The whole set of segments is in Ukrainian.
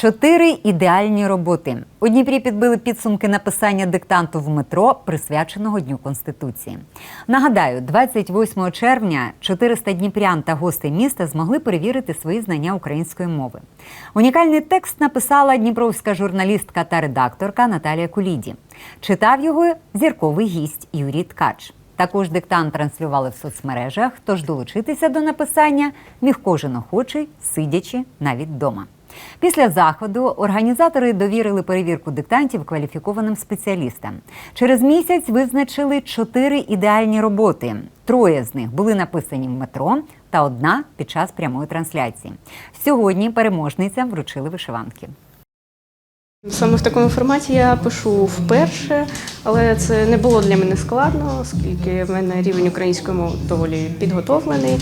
Чотири ідеальні роботи. У Дніпрі підбили підсумки написання диктанту в метро, присвяченого Дню Конституції. Нагадаю, 28 червня 400 дніпрян та гостей міста змогли перевірити свої знання української мови. Унікальний текст написала дніпровська журналістка та редакторка Наталія Куліді. Читав його зірковий гість Юрій Ткач. Також диктант транслювали в соцмережах, тож долучитися до написання міг кожен охочий, сидячи навіть вдома. Після заходу організатори довірили перевірку диктантів кваліфікованим спеціалістам. Через місяць визначили чотири ідеальні роботи. Троє з них були написані в метро, та одна під час прямої трансляції. Сьогодні переможницям вручили вишиванки. Саме в такому форматі я пишу вперше, але це не було для мене складно, оскільки в мене рівень української мови доволі підготовлений.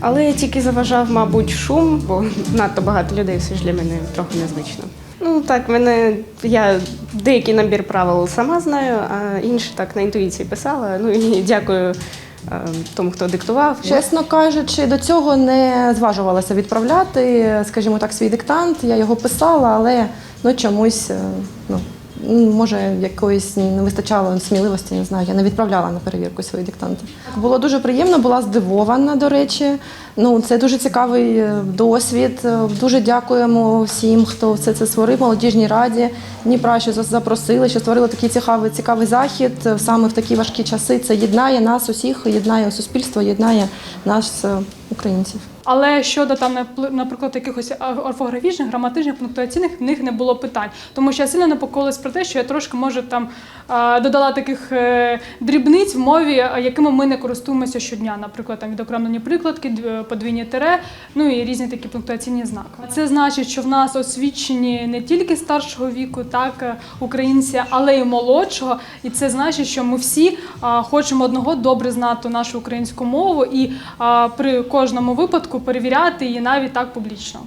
Але я тільки заважав, мабуть, шум, бо надто багато людей все ж для мене трохи незвично. Ну так, мене я деякий набір правил сама знаю, а інші так на інтуїції писала. Ну і дякую е, тому, хто диктував. Чесно кажучи, до цього не зважувалася відправляти, скажімо так, свій диктант. Я його писала, але ну чомусь е, ну. М, Може, якоїсь не вистачало сміливості, не знаю. Я не відправляла на перевірку свої диктанти. Було дуже приємно, була здивована, до речі. Ну, це дуже цікавий е, досвід. Е, Дуже дякуємо всім, хто все це створив, молодіжній раді Дніпра, що запросили, що створили такий цікавий, цікавий захід е, саме в такі важкі часи. Це єднає нас усіх, єднає суспільство, єднає нас, українців. Але щодо там, наприклад, якихось орфографічних, граматичних, пунктуаційних, в них не було питань. Тому що я сильно непокоїлась про те, що я трошки може там додала таких е, дрібниць в мові, якими ми не користуємося щодня. Наприклад, там відокремлені прикладки, подвійні тире, ну і різні такі пунктуаційні знаки. Це значить, що в нас освічені не тільки старшого віку, так е, українці, але й молодшого. І це значить, що ми всі хочемо одного добре знати нашу українську мову і при кожному випадку перевіряти її навіть так публічно.